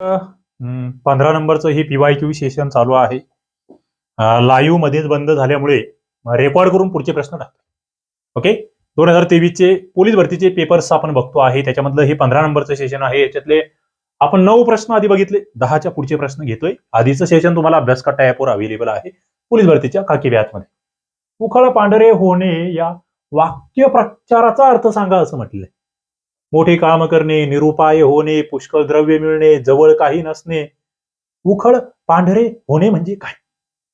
पंधरा नंबरचं हे पीवाय क्यू सेशन चालू आहे. लाईव्ह मध्येच बंद झाल्यामुळे रेकॉर्ड करून पुढचे प्रश्न टाकतो. ओके दोन हजार तेवीसचे पोलीस भरतीचे पेपर्स आपण बघतो आहे. त्याच्यामधलं हे पंधरा नंबरचं सेशन आहे. याच्यातले आपण नऊ प्रश्न आधी बघितले. दहाच्या पुढचे प्रश्न घेतोय. आधीचं सेशन तुम्हाला अभ्यास करता ॲपवर अवेलेबल आहे. पोलीस भरतीच्या खाकी मध्ये उखळ पांढरे होणे या वाक्य प्रचाराचा अर्थ सांगा असं म्हटलंय. मोठे काम करणे निरुपाय होणे पुष्कळ द्रव्य मिळणे जवळ काही नसणे. उखळ पांढरे होणे म्हणजे काय?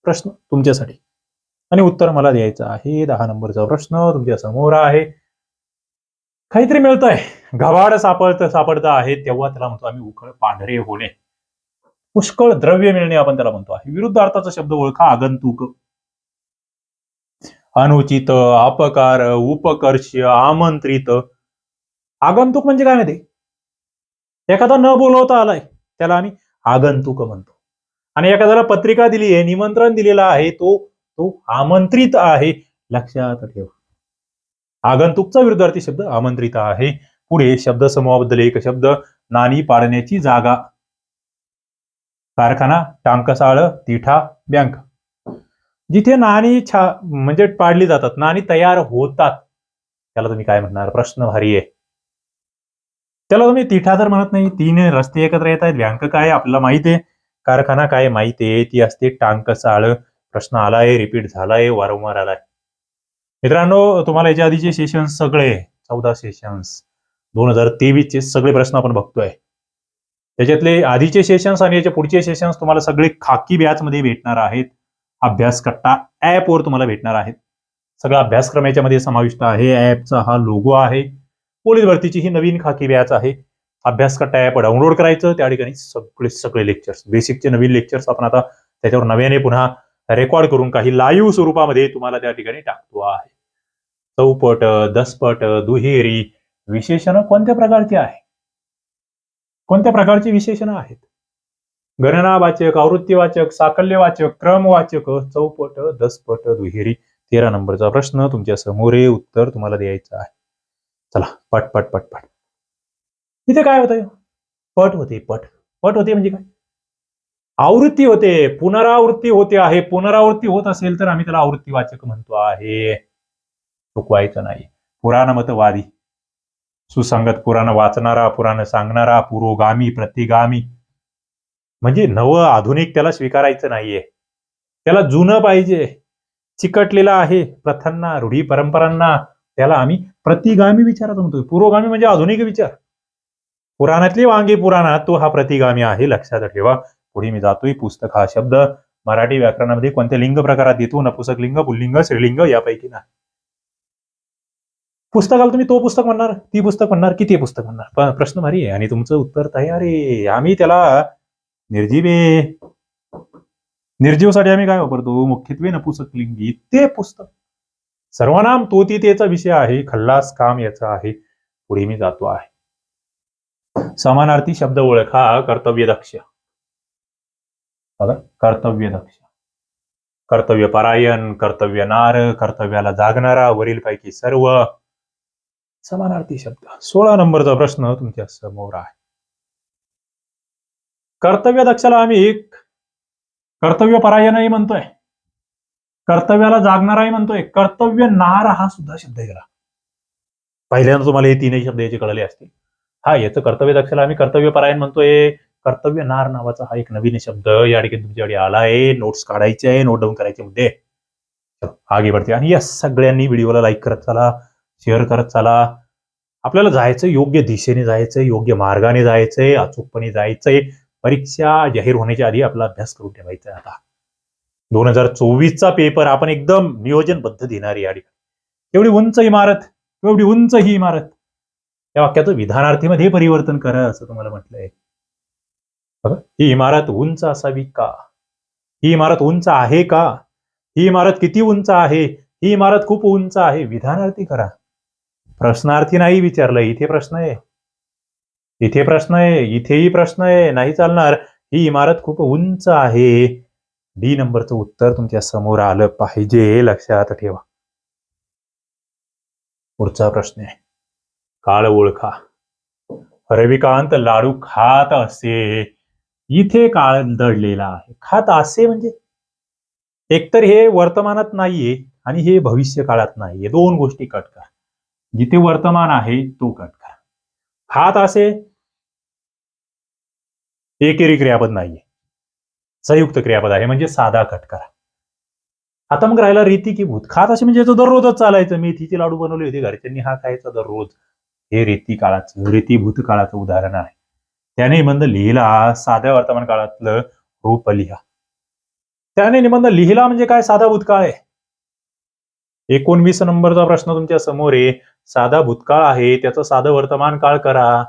प्रश्न तुमच्यासाठी. आणि उत्तर मला द्यायचं आहे. दहा नंबरचा प्रश्न तुमच्यासमोर आहे. काहीतरी मिळतंय. घवाड सापडत सापडत आहे तेव्हा त्याला म्हणतो आम्ही उखळ पांढरे होणे. पुष्कळ द्रव्य मिळणे आपण त्याला म्हणतो आहे. विरुद्ध अर्थाचा शब्द ओळखा आगंतुक. अनुचित अपकार उपकर्ष आमंत्रित. आगंतुक म्हणजे काय माहिती? एखादा न बोलवता आलाय त्याला आम्ही आगंतुक म्हणतो. आणि एखाद्याला पत्रिका दिली आहे निमंत्रण दिलेलं आहे तो तो आमंत्रित आहे लक्षात ठेवा. आगंतुकचा विरुद्धार्थी शब्द आमंत्रित आहे. पुढे शब्द समूहाबद्दल एक शब्द नाणी पाडण्याची जागा. कारखाना टांकसाळ तिठा बँक. जिथे नाणी छा म्हणजे पाडली जातात नाणी तयार होतात त्याला तुम्ही काय म्हणणार? प्रश्न भारी आहे. त्याला तुम्ही तिठा तर म्हणत नाही तीन रस्ते एकत्र येत आहेत. बँक काय आपल्याला माहिती आहे. कारखाना काय माहिती आहे. ती असते टांकसाळ प्रश्न आलाय रिपीट झालाय वारंवार आलाय. मित्रांनो तुम्हाला याच्या आधीचे सेशन सगळे चौदा सेशन्स दोन हजार तेवीसचे सगळे प्रश्न आपण बघतोय. त्याच्यातले आधीचे सेशन्स आणि याच्या पुढचे सेशन्स तुम्हाला सगळे खाकी बॅच मध्ये भेटणार आहेत. अभ्यास कट्टा ऍपवर तुम्हाला भेटणार आहेत. सगळा अभ्यासक्रम याच्यामध्ये समाविष्ट आहे. ऍपचा हा लोगो आहे. पोलीस भरतीची ही नवीन खाकी बॅच आहे. अभ्यास कट्टा ऍप डाउनलोड करायचं. त्या ठिकाणी सगळे सगळे लेक्चर्स बेसिकचे नवीन लेक्चर्स आपण आता त्याच्यावर नव्याने पुन्हा रेकॉर्ड करून काही लाईव्ह स्वरूपामध्ये तुम्हाला त्या ठिकाणी टाकतो आहे. चौपट दसपट दुहेरी विशेषण कोणत्या प्रकारची आहे कोणत्या प्रकारची विशेषणं आहेत? गणनावाचक आवृत्तीवाचक साकल्यवाचक क्रमवाचक चौपट दसपट दुहेरी तेरा नंबरचा प्रश्न तुमच्यासमोर उत्तर तुम्हाला द्यायचं आहे. चला पट पट पट पट. इथे काय होतंय? पट होते पट. पट होते म्हणजे काय? आवृत्ती होते पुनरावृत्ती होते आहे. पुनरावृत्ती होत असेल तर आम्ही त्याला आवृत्तीवाचक म्हणतो आहे. चुकवायचं नाही. पुराणमतवादी सुसंगत पुराण वाचणारा पुराण सांगणारा पुरोगामी प्रतिगामी. म्हणजे नवं आधुनिक त्याला स्वीकारायचं नाहीये. त्याला जुनं पाहिजे. चिकटलेलं आहे. प्रथांना रूढी परंपरांना त्याला आम्ही प्रतिगामी विचारात म्हणतोय पुरोगामी म्हणजे आधुनिक विचार. पुराणातली वांगी पुराणात तो हा प्रतिगामी आहे. लक्षात ठेवा. पुढे मी जातोय. पुस्तक हा शब्द मराठी व्याकरणामध्ये कोणत्या लिंग प्रकारात येतो? नपुसक लिंग पुल्लिंग श्रीलिंग यापैकी नाही. पुस्तकाला तुम्ही तो पुस्तक म्हणणार ती पुस्तक म्हणणार की ते पुस्तक म्हणणार? प्रश्न भारी आहे. आणि तुमचं उत्तर तयार आहे. आम्ही त्याला निर्जीव निर्जीवसाठी आम्ही काय वापरतो? मुख्यत्वे नपुसक लिंगी. ते पुस्तक. सर्वनाम तोतितेचा विषय आहे खल्लास काम याचा आहे पुढे मी जातो आहे. समानार्थी शब्द ओळखा कर्तव्य दक्ष. बघा कर्तव्य दक्ष. कर्तव्य परायण कर्तव्य नार कर्तव्याला जागणारा वरील पैकी सर्व. समानार्थी शब्द. सोळा नंबरचा प्रश्न तुमच्यासमोर आहे. कर्तव्य दक्षाला आम्ही एक कर्तव्य परायणही म्हणतोय. कर्तव्याला जागणाराही म्हणतोय. कर्तव्य नार हा सुद्धा शब्द आहे पहिल्यांदा तुम्हाला हे तीनही शब्द याचे कळले असतील. हा याचं कर्तव्य दक्षाला आम्ही कर्तव्यपरायण म्हणतोय. कर्तव्य नार नावाचा हा एक नवीन शब्द या ठिकाणी तुमच्याकडे आला आहे. नोट्स काढायचे आहे नोट डाऊन करायचे मुद्दे. आगे बढते. आणि या सगळ्यांनी व्हिडिओला लाईक करत चला शेअर करत चला. आपल्याला जायचं योग्य दिशेने जायचं योग्य मार्गाने जायचंय अचूकपणे जायचंय. परीक्षा जाहीर होण्याच्या आधी आपला अभ्यास करून ठेवायचा आता. दोन हजार चोवीसचा पेपर आपण एकदम नियोजनबद्ध देणार या ठिकाणी. एवढी उंच इमारत एवढी उंच ही इमारत या वाक्याचं विधानार्थीमध्ये परिवर्तन करा असं तुम्हाला म्हटलंय. बघा ही इमारत उंच असावी का? ही इमारत उंच आहे का? ही इमारत किती उंच आहे? ही इमारत खूप उंच आहे? विधानार्थी करा. प्रश्नार्थी नाही विचारलं इथे प्रश्न आहे. इथे प्रश्न आहे इथेही प्रश्न आहे नाही चालणार. ही इमारत खूप उंच आहे. डी नंबरचं उत्तर तुमच्यासमोर आलं पाहिजे लक्षात ठेवा. पुढचा प्रश्न आहे. काळ ओळखा. रविकांत लाडू खात असे. इथे काळ दडलेला आहे. खात असे म्हणजे? एकतर हे वर्तमानात नाहीये आणि हे भविष्य काळात नाहीये. दोन गोष्टी कट करा. जिथे वर्तमान आहे तो कट करा. खात असे? एकेरी क्रियापद नाहीये. संयुक्त क्रियापद आहे म्हणजे साधा कट करा. आता मग राहिला रीती की भूत. खात असे म्हणजे याचं दररोजच चालायचं. मेथीचे लाडू बनवले होते घरच्यांनी हा खायचा दररोज. हे रीती काळाचं रीती भूतकाळाचं उदाहरण आहे. त्याने निबंध लिहिला साध्या वर्तमान काळातलं रूप लिहा. त्याने निबंध लिहिला म्हणजे काय? साधा भूतकाळ आहे. एकोणवीस नंबरचा प्रश्न तुमच्यासमोर आहे. साधा भूतकाळ आहे त्याचं साधं वर्तमान काळ करा.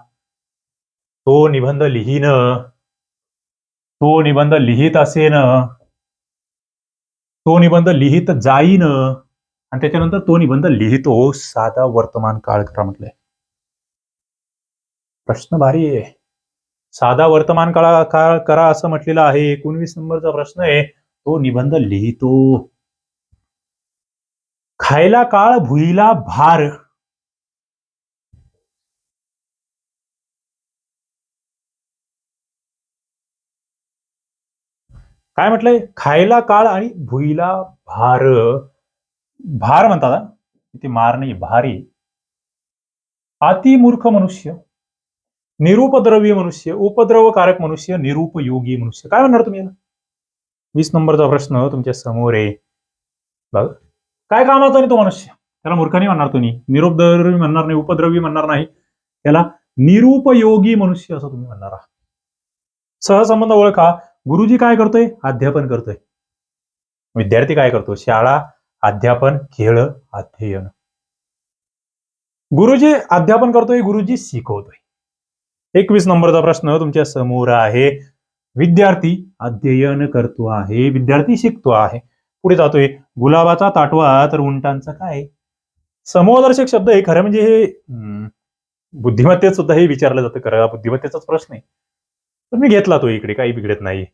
तो निबंध लिहिणं तो निबंध लिहित असेन. तो निबंध लिहित जाईन. आणि त्याच्यानंतर तो निबंध लिहितो साधा वर्तमान काळ करा म्हटलंय प्रश्न भारी आहे. साधा वर्तमान काळा काळ करा असं म्हटलेलं आहे. एकोणवीस नंबरचा प्रश्न आहे. तो निबंध लिहितो. खायला काळ भुईला भार. काय म्हटलंय? खायला काळ आणि भुईला भार. भार म्हणतात हा. इथे मार नाही भारी. अतिमूर्ख मनुष्य निरुपद्रवी मनुष्य उपद्रवकारक मनुष्य निरुपयोगी मनुष्य. काय म्हणणार तुम्ही वीस नंबरचा प्रश्न तुमच्यासमोर आहे. बघ. काय कामाचा नाही तो मनुष्य? त्याला मूर्खाने म्हणणार तुम्ही. निरुपद्रवी म्हणणार नाही उपद्रवी म्हणणार नाही. त्याला निरुपयोगी मनुष्य असं तुम्ही म्हणणार आहात. सहसंबंध ओळखा. गुरुजी काय करतोय? अध्यापन करतोय. विद्यार्थी काय करतो? शाळा अध्यापन खेळ अध्ययन. गुरुजी अध्यापन करतोय गुरुजी शिकवतोय. एकवीस नंबरचा प्रश्न तुमच्यासमोर आहे. विद्यार्थी अध्ययन करतो आहे. विद्यार्थी शिकतो आहे. पुढे जातोय. गुलाबाचा ताटवा तर उंटांचा काय? समूहदर्शक शब्द आहे खरं म्हणजे हे बुद्धिमत्तेत सुद्धा हे विचारलं जातं. खरं बुद्धिमत्तेचाच प्रश्न आहे. तर मी घेतला तो इकडे काही बिघडत नाही.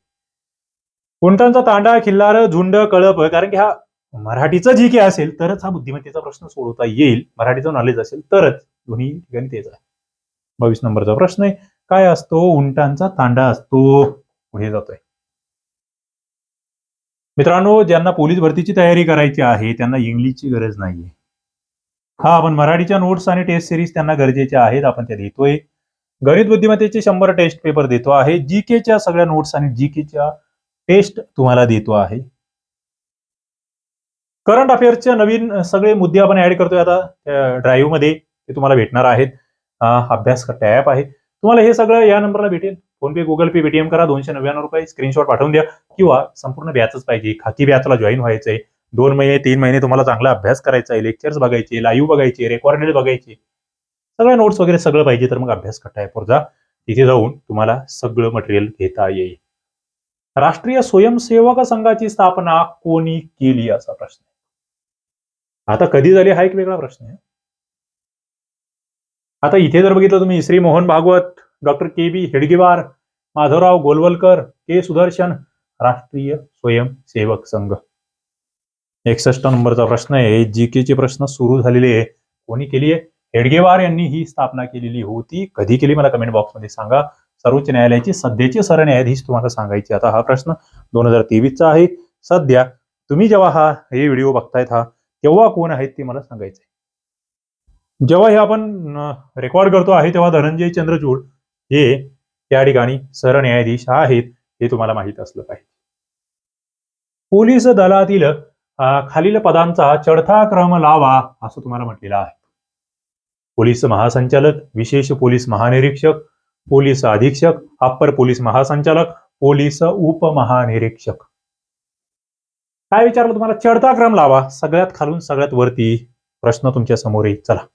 उंटांचा तांडा खिल्लार झुंड कळप कारण की हा मराठीचा जी काही असेल तरच हा बुद्धिमत्तेचा प्रश्न सोडवता येईल. मराठीचं नॉलेज असेल तरच दोन्ही ठिकाणी तेच आहे. बावीस नंबरचा प्रश्न आहे काय असतो? उंटांचा तांडा असतो. पुढे जातोय. मित्रांनो ज्यांना पोलीस भरतीची तयारी करायची आहे त्यांना इंग्लिशची गरज नाहीये. हा आपण मराठीच्या नोट्स आणि टेस्ट सिरीज त्यांना गरजेच्या आहेत आपण त्या देतोय गणित बुद्धिमत्तेचे शंभर टेस्ट पेपर देतो आहे. जी केच्या सगळ्या नोट्स आणि जी केच्या टेस्ट तुम्हाला देतो आहे. करंट अफेअर्सचे नवीन सगळे मुद्दे आपण ऍड करतोय आता ड्राईव्हमध्ये. ते तुम्हाला भेटणार आहेत. अभ्यास करता ऍप आहे. तुम्हाला हे सगळं या नंबरला भेटेल. फोनपे गुगल पे पेटीएम करा. दोनशे नव्याण्णव रुपये स्क्रीनशॉट पाठवून द्या. किंवा संपूर्ण बॅचच पाहिजे. खाकी बॅचला जॉईन व्हायचंय. दोन महिने तीन महिने तुम्हाला चांगला अभ्यास करायचा आहे. लेक्चर्स बघायचे लाईव्ह बघायचे रेकॉर्डेड बघायचे. सगळ्या नोट्स वगैरे सगळं पाहिजे तर मग अभ्यास कट्टा ॲपवर जा तिथे जाऊन तुम्हाला सगळं मटेरियल घेता येईल. राष्ट्रीय स्वयंसेवक संघाची स्थापना कोणी केली असा प्रश्न आता कधी झाली हा एक वेगळा प्रश्न आहे. आता इथे जर बघितलं तुम्ही Shri Mohan Bhagwat doctor K B Hedgewar Madhavrao Golwalkar K Sudarshan Rashtriya Swayamsevak Sangh. एकसष्ट नंबरचा प्रश्न आहे. जी के चे प्रश्न सुरू झालेले आहे. कोणी केली आहे? हेडगेवार यांनी ही स्थापना केलेली होती. कधी केली? मला कमेंट बॉक्समध्ये सांगा. सर्वोच्च न्यायालयाचे सध्याचे सरन्यायाधीश तुम्हाला सांगायचे आता हा प्रश्न दोन हजार तेवीसचा आहे. सध्या तुम्ही जेव्हा हा हे व्हिडिओ बघतायत हा तेव्हा कोण आहेत ते मला सांगायचंय. जेव्हा हे आपण रेकॉर्ड करतो आहे तेव्हा धनंजय चंद्रचूड हे त्या ठिकाणी सरन्यायाधीश आहेत हे तुम्हाला माहीत असलं पाहिजे. पोलीस दलातील खालील पदांचा चढता क्रम लावा असं तुम्हाला म्हटलेलं आहे. पोलीस महासंचालक विशेष पोलीस महानिरीक्षक पोलीस अधीक्षक अप्पर पोलीस महासंचालक पोलीस उपमहानिरीक्षक. काय विचारलं तुम्हाला? चढता क्रम लावा. सगळ्यात खालून सगळ्यात वरती. प्रश्न तुमच्यासमोर येईल. चला.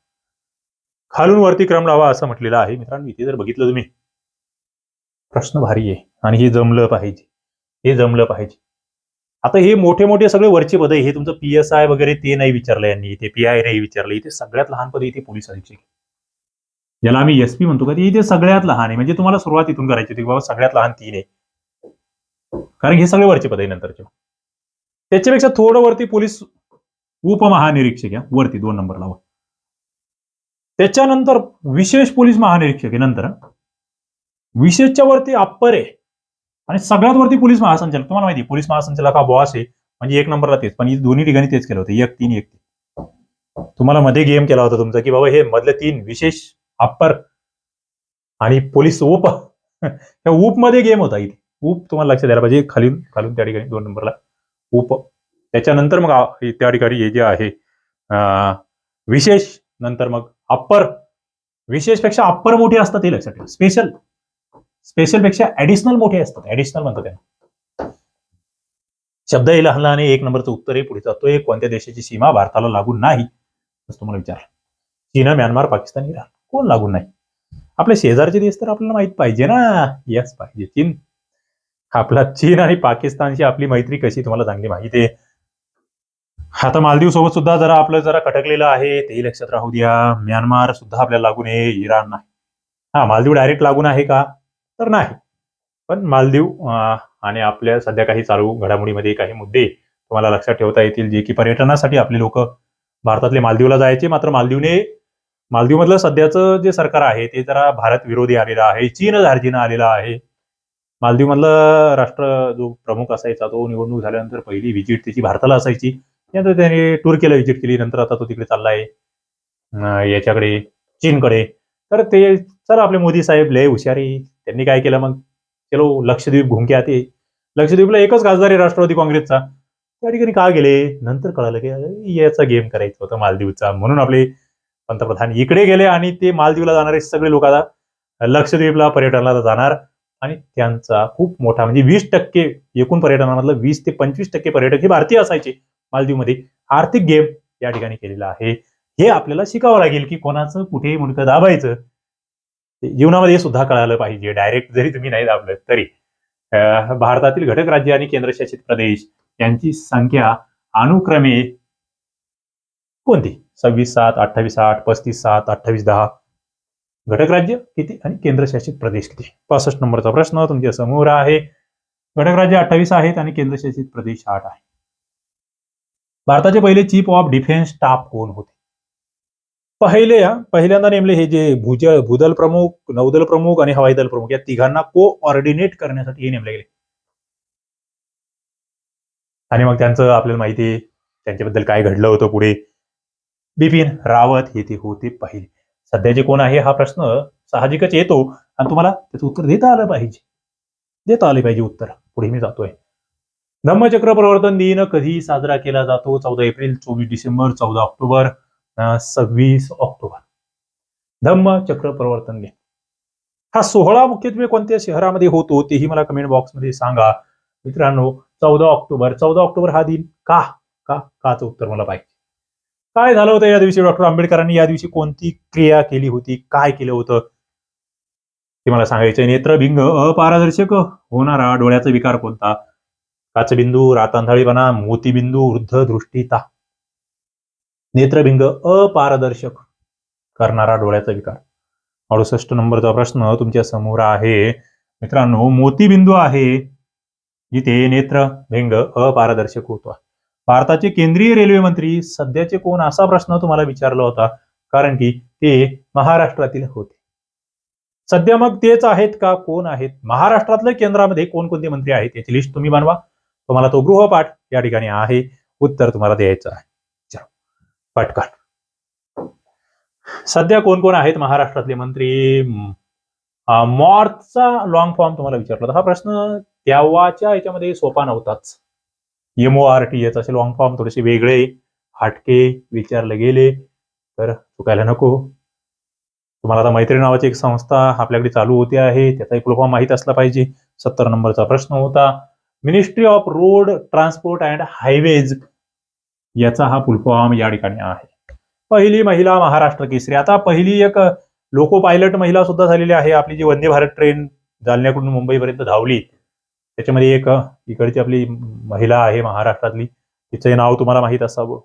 खालून वरती क्रम लावा असं म्हटलेलं आहे. मित्रांनो इथे जर बघितलं तुम्ही प्रश्न भारी आहे. आणि हे जमलं पाहिजे. हे जमलं पाहिजे. आता हे मोठे मोठे सगळे वरचे पद हे तुमचं पी एस आय वगैरे ते नाही विचारलं यांनी इथे पी आय नाही विचारलं इथे सगळ्यात लहान पद इथे पोलीस अधीक्षक ज्याला आम्ही एस पी म्हणतो का ते इथे सगळ्यात लहान आहे. म्हणजे तुम्हाला सुरुवात इथून करायची होती बाबा सगळ्यात लहान तीन आहे. कारण हे सगळे वरचे पद आहे नंतरचे. त्याच्यापेक्षा थोडं वरती पोलीस उपमहानिरीक्षक या वरती दोन नंबर लावा त्याच्यानंतर विशेष पोलीस महानिरीक्षक आहे नंतर. विशेषच्या वरती अप्पर आहे. आणि सगळ्यात वरती पोलीस महासंचालक तुम्हाला माहिती पोलीस महासंचालक हा बॉस आहे. म्हणजे एक नंबरला तेच पण दोन्ही ठिकाणी तेच केलं होतं एक तीन एक. तीन तुम्हाला मध्ये गेम केला होता तुमचा की बाबा हे मधले तीन विशेष अप्पर आणि पोलीस उप. त्या उपमध्ये गेम होता इथे. उप तुम्हाला लक्षात द्यायला पाहिजे खालून खालून त्या ठिकाणी दोन नंबरला. उप. त्याच्यानंतर मग त्या ठिकाणी हे जे आहे विशेष नंतर मग अप्पर विशेषपेक्षा अप्पर मोठे असतात हे लक्षात ठेवा. स्पेशल स्पेशलपेक्षा ऍडिशनल मोठे असतात. ऍडिशनल म्हणतात त्यांना शब्द हे लहान लहान एक नंबरचं उत्तर आहे पुढे जातोय. कोणत्या देशाची सीमा भारताला लागून नाही? असं तुम्हाला विचार चीन म्यानमार पाकिस्तान इराण. कोण लागून नाही? आपले शेजारचे देश तर आपल्याला माहीत पाहिजे ना. यस पाहिजे. चीन. आपला चीन आणि पाकिस्तानची आपली मैत्री कशी तुम्हाला चांगली माहिती आहे. आता मालदीव सोबत सुद्धा जरा आपलं जरा खटकलेलं आहे. तेही लक्षात राहू द्या. म्यानमार सुद्धा आपल्याला लागून आहे इराण नाही. हा मालदीव डायरेक्ट लागून आहे का? तर नाही. पण मालदीव आणि आपल्या सध्या काही चालू घडामोडीमध्ये काही मुद्दे तुम्हाला लक्षात ठेवता येतील जे की पर्यटनासाठी आपले लोक भारतातले मालदीवला जायचे. मात्र मालदीवने मालदीवमधलं सध्याचं जे सरकार आहे ते जरा भारत विरोधी आलेलं आहे चीन धार्जीनं आलेला आहे. मालदीवमधला राष्ट्र जो प्रमुख असायचा तो निवडणूक झाल्यानंतर पहिली व्हिजिट त्याची भारताला असायची. त्यानंतर त्याने टूर केलं व्हिजिट केली. नंतर आता तो तिकडे चाललाय आहे याच्याकडे चीनकडे. तर ते चला आपले मोदी साहेब लय हुशारी त्यांनी काय केलं मग? चलो लक्षद्वीप घुमके आते. लक्षद्वीपला एकच खासदार आहे राष्ट्रवादी काँग्रेसचा. त्या ठिकाणी का गेले? नंतर कळालं की याचा गेम करायचा होता मालदीवचा. म्हणून आपले पंतप्रधान इकडे गेले आणि ते मालदीवला जाणारे सगळे लोक आता लक्षद्वीपला पर्यटनाला जाणार. आणि त्यांचा खूप मोठा म्हणजे वीस टक्के एकूण पर्यटनामधलं वीस ते पंचवीस टक्के पर्यटक हे भारतीय असायचे मालदीवमध्ये. आर्थिक गेम या ठिकाणी केलेला आहे. हे आपल्याला शिकावं लागेल की कोणाचं कुठेही मुंडकं दाबायचं. जीवनामध्ये सुद्धा कळालं पाहिजे. डायरेक्ट जरी तुम्ही नाही दाबलं तरी. भारतातील घटक राज्य आणि केंद्रशासित प्रदेश यांची संख्या अनुक्रमे कोणती? सव्वीस सात अठ्ठावीस आठ पस्तीस सात अठ्ठावीस दहा. घटक राज्य किती आणि केंद्रशासित प्रदेश किती? पासष्ट नंबरचा प्रश्न तुमच्यासमोर आहे. घटक राज्य अठ्ठावीस आहेत आणि केंद्रशासित प्रदेश आठ आहे. भारताचे पहिले चीफ ऑफ डिफेन्स स्टाफ कोण होते? पहिले या पहिल्यांदा नेमले हे जे भूज भूदल प्रमुख नौदल प्रमुख आणि हवाई दल प्रमुख या तिघांना को ऑर्डिनेट करण्यासाठी हे नेमले गेले. आणि मग त्यांचं आपल्याला माहिती आहे त्यांच्याबद्दल काय घडलं होतं पुढे. बिपिन रावत हे ते होते पहिले. सध्याचे कोण आहे हा प्रश्न साहजिकच येतो. आणि तुम्हाला त्याचं उत्तर देता आलं पाहिजे. देता आले पाहिजे उत्तर. पुढे मी जातोय. धम्मचक्र प्रवर्तन दिन कधी साजरा केला जातो. चौदा एप्रिल चोवीस डिसेंबर चौदा ऑक्टोबर. सव्वीस ऑक्टोबर. धम्मचक्र प्रवर्तन दिन हा सोहळा मुख्यत्वे कोणत्या शहरामध्ये होतो तेही मला कमेंट बॉक्समध्ये सांगा. मित्रांनो चौदा ऑक्टोबर. चौदा ऑक्टोबर हा दिन का? का? काचं उत्तर मला पाहिजे? काय झालं होतं या दिवशी? डॉक्टर आंबेडकरांनी या दिवशी कोणती क्रिया केली होती? काय केलं होतं? ते मला सांगायचं नेत्रभिंग अपारदर्शक होणारा डोळ्याचा विकार कोणता? काचबिंदू रातांधळीपणा मोतीबिंदू वृद्ध दृष्टीता नेत्रभिंग अपारदर्शक करणारा डोळ्याचा विकार. अडुसष्ट नंबरचा प्रश्न तुमच्यासमोर आहे. मित्रांनो मोतीबिंदू आहे. जिथे नेत्रभिंग अपारदर्शक होतो. भारताचे केंद्रीय रेल्वे मंत्री सध्याचे कोण असा प्रश्न तुम्हाला विचारला होता? कारण की ते महाराष्ट्रातील होते. सध्या मग तेच आहेत का? कोण आहेत? महाराष्ट्रातल्या केंद्रामध्ये कोणकोणते मंत्री आहेत? याची लिस्ट तुम्ही बनवा. तुम्हाला तो गृहपाठ या ठिकाणी आहे. उत्तर तुम्हाला द्यायचं आहे. पटकन. सध्या कोण कोण आहेत महाराष्ट्रातले मंत्री? मॉर्थचा लॉंग फॉर्म तुम्हाला विचारला हा प्रश्न तेव्हाच्या याच्यामध्ये सोपा नव्हताच. M O R T H long form थोडेसे वेगळे हटके विचारले गेले. तर चुकायला नको. तुम्हाला आता मैत्री नावाची एक संस्था आपल्याकडे चालू होते आहे. त्याचा एक फॉर्म माहीत असला पाहिजे. सत्तर नंबरचा प्रश्न होता. Ministry of road transport and highways याचा हा फॉर्म या ठिकाणी आहे. पहिली महिला महाराष्ट्र केसरी. आता पहिली एक लोको पायलट महिला सुद्धा झालेली आहे. आपली जी वंदे भारत ट्रेन जालन्याकडून मुंबईपर्यंत धावली. त्याच्यामध्ये एक इकडची आपली महिला आहे महाराष्ट्रातली. तिचं नाव तुम्हाला माहीत असावं.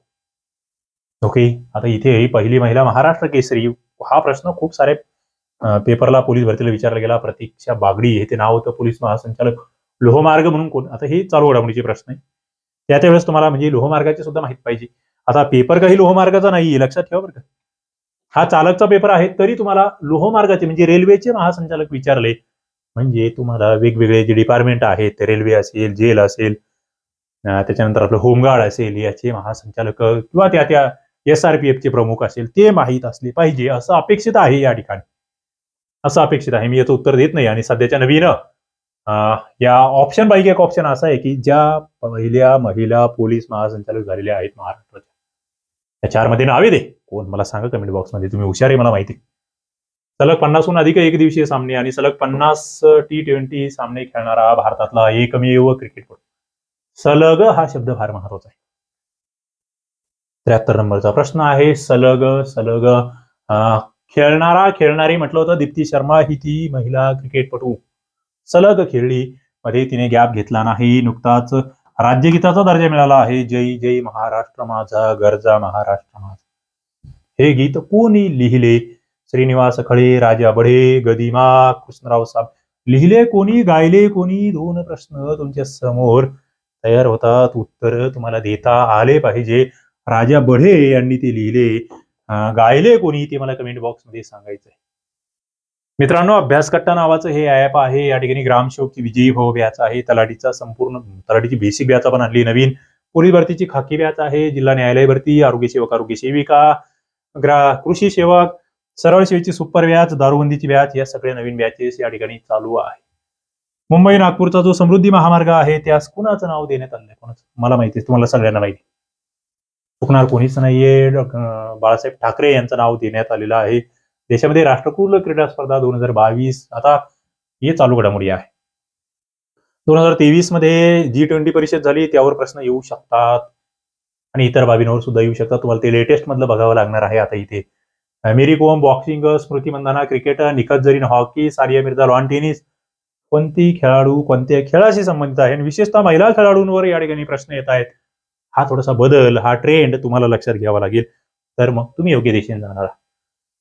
ओके आता इथे ही पहिली महिला महाराष्ट्र केसरी. हा प्रश्न खूप सारे पेपरला पोलीस भरतीला विचारला गेला. प्रतीक्षा बागडी हे ते नाव होतं पोलीस महासंचालक. लोहमार्ग म्हणून कोण? आता हे चालू घडामोडीचे प्रश्न आहे. त्या त्यावेळेस तुम्हाला म्हणजे लोहमार्गाची सुद्धा माहीत पाहिजे. आता पेपर काही लोहमार्गाचा नाही लक्षात ठेवा बरं का. हा चालकचा पेपर आहे तरी तुम्हाला लोहमार्गाचे म्हणजे रेल्वेचे महासंचालक विचारले. म्हणजे तुम्हाला वेगवेगळे जे डिपार्टमेंट आहेत रेल्वे असेल जेल असेल त्याच्यानंतर आपलं होमगार्ड असेल याचे महासंचालक किंवा त्या त्या एस आर पी एफचे प्रमुख असेल ते माहीत असले पाहिजे असं अपेक्षित आहे या ठिकाणी. असं अपेक्षित आहे मी याचं उत्तर देत नाही आणि सध्याच्या नवीन या ऑप्शन पैकी एक ऑप्शन असा आहे की ज्या पहिल्या महिला पोलीस महासंचालक झालेल्या आहेत महाराष्ट्राच्या. त्या चारमध्ये नावे दे. कोण? मला सांगा कमेंट बॉक्समध्ये तुम्ही हुशार आहे मला माहिती सलग पन्नासहून अधिक एक दिवसीय सामने आणि सलग पन्नास टी ट्वेंटी सामने खेळणारा भारतातला एकमेव क्रिकेटपटू सलग हा शब्द फार महत्त्वाचा आहे. त्र्याहत्तर नंबरचा प्रश्न आहे. सलग सलग खेळणारा खेळणारी म्हटलं होतं दीप्ती शर्मा. ही ती महिला क्रिकेटपटू सलग खेळली. मध्ये तिने गॅप घेतला नाही. नुकताच राज्यगीताचा दर्जा मिळाला आहे. जय जय महाराष्ट्र माझा गरजा महाराष्ट्र माझा. हे गीत कोणी लिहिले? श्रीनिवास खळे राजा बढे गदिमा कृष्णराव साहेब लिहिले कोणी गायले कोणी? दोन प्रश्न तुमच्यासमोर. तयार होतात उत्तर तुम्हाला देता आले पाहिजे. राजा बढे यांनी ते लिहिले. गायले कोणी? ते मला कमेंट बॉक्समध्ये सांगायचंय. मित्रांनो अभ्यासकट्टा नावाचं हे ॲप आहे. या ठिकाणी ग्रामसेवकी विजयी भाऊ बॅच आहे. तलाठीचा संपूर्ण तलाठीची बेसिक ब्याच आपण आणली नवीन. पोलीस भरतीची खाकी ब्याच आहे. जिल्हा न्यायालय भरती आरोग्य सेवक आरोग्य सेविका ग्रा कृषी सेवक सरळ सेवेची सुपर व्याज दारूबंदीची व्याज या सगळ्या नवीन बॅचेस या ठिकाणी चालू आहे. मुंबई नागपूरचा जो समृद्धी महामार्ग आहे त्यास कुणाचं नाव देण्यात आलंय? कोणाचं? मला माहिती आहे. तुम्हाला सगळ्यांना माहिती चुकणार कोणीच नाहीये. बाळासाहेब ठाकरे यांचं नाव देण्यात आलेलं आहे. देशामध्ये राष्ट्रकुल क्रीडा स्पर्धा दोन हजार बावीस आता हे चालू घडामोडी आहे. दोन हजार तेवीसमध्ये जी ट्वेंटी परिषद झाली त्यावर प्रश्न येऊ शकतात. आणि इतर बाबींवर सुद्धा येऊ शकतात. तुम्हाला ते लेटेस्ट मधलं बघावं लागणार आहे आता इथे. Mary Kom boxing Smriti Mandhana cricket Nikhat Zareen hockey Sania Mirza lawn tennis कोणती खेळाडू कोणत्या खेळाशी संबंधित आहे आणि विशेषतः महिला खेळाडूंवर या ठिकाणी प्रश्न येत आहेत. हा थोडासा बदल हा ट्रेंड तुम्हाला लक्षात घ्यावा लागेल. तर मग तुम्ही योग्य दिशेने जाणार आहात.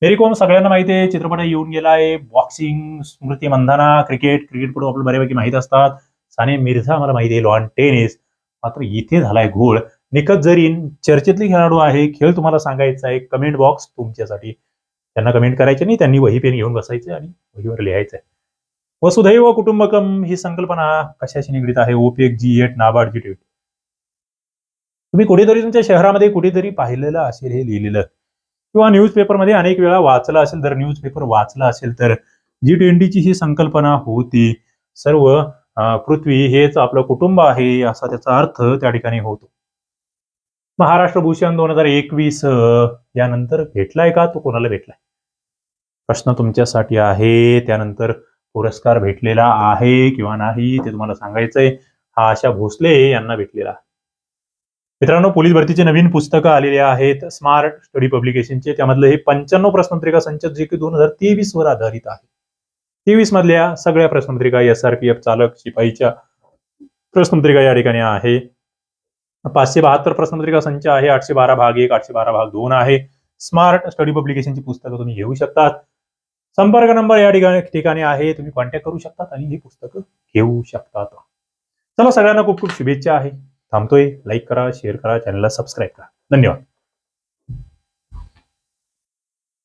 मेरी कोम सगळ्यांना माहिती आहे चित्रपट येऊन गेला आहे बॉक्सिंग स्मृती मंधाना क्रिकेट क्रिकेटपटू आपल्याला बऱ्यापैकी माहीत असतात. साने मिर्झा मला माहिती आहे लॉन टेनिस मात्र इथे झालाय घोळ. निकत जरीन चर्चेतली खेळाडू आहे. खेळ तुम्हाला सांगायचा आहे कमेंट बॉक्स तुमच्यासाठी. त्यांना कमेंट करायचे नाही त्यांनी वही पेन घेऊन बसायचे आणि वहीवर लिहायचं आहे वसुधैव कुटुंबकम ही संकल्पना कशाशी निगडीत आहे? ओपेक जी एट नाबार्ड जी तुम्ही कुठेतरी तुमच्या शहरामध्ये कुठेतरी पाहिलेलं असेल हे लिहिलेलं. किंवा न्यूजपेपरमध्ये अनेक वेळा वाचला असेल तर न्यूजपेपर वाचला असेल तर जी ट्वेंटीची ही संकल्पना होती. सर्व पृथ्वी हेच आपलं कुटुंब आहे असा त्याचा अर्थ त्या ठिकाणी होतो. महाराष्ट्र भूषण दोन हजार एकवीस यानंतर भेटलाय का? तो कोणाला भेटलाय? प्रश्न तुमच्यासाठी आहे. त्यानंतर पुरस्कार भेटलेला आहे किंवा नाही ते तुम्हाला सांगायचंय. हा आशा भोसले यांना भेटलेला आहे. मित्रांनो पोलीस भरतीचे नवीन पुस्तकं आलेले आहेत. स्मार्ट स्टडी पब्लिकेशनचे त्यामधलं हे पंच्याण्णव प्रश्नपत्रिका संच जे की दोन हजार तेवीस वर आधारित आहे तेवीस मधल्या सगळ्या प्रश्नपत्रिका एस आर पी एफ चालक शिपाईच्या प्रश्नपत्रिका या ठिकाणी आहे. पाचशे बहात्तर प्रश्नपत्रिका संच आहे. आठशे बारा भाग एक आठशे बारा भाग दोन आहे. स्मार्ट स्टडी पब्लिकेशनची पुस्तकं तुम्ही घेऊ शकतात. संपर्क नंबर या ठिकाणी ठिकाणी आहे. तुम्ही कॉन्टॅक्ट करू शकतात आणि ही पुस्तकं घेऊ शकतात. चला सगळ्यांना खूप खूप शुभेच्छा आहे. थांबतोय. लाईक करा शेअर करा चॅनलला सबस्क्राईब करा. धन्यवाद.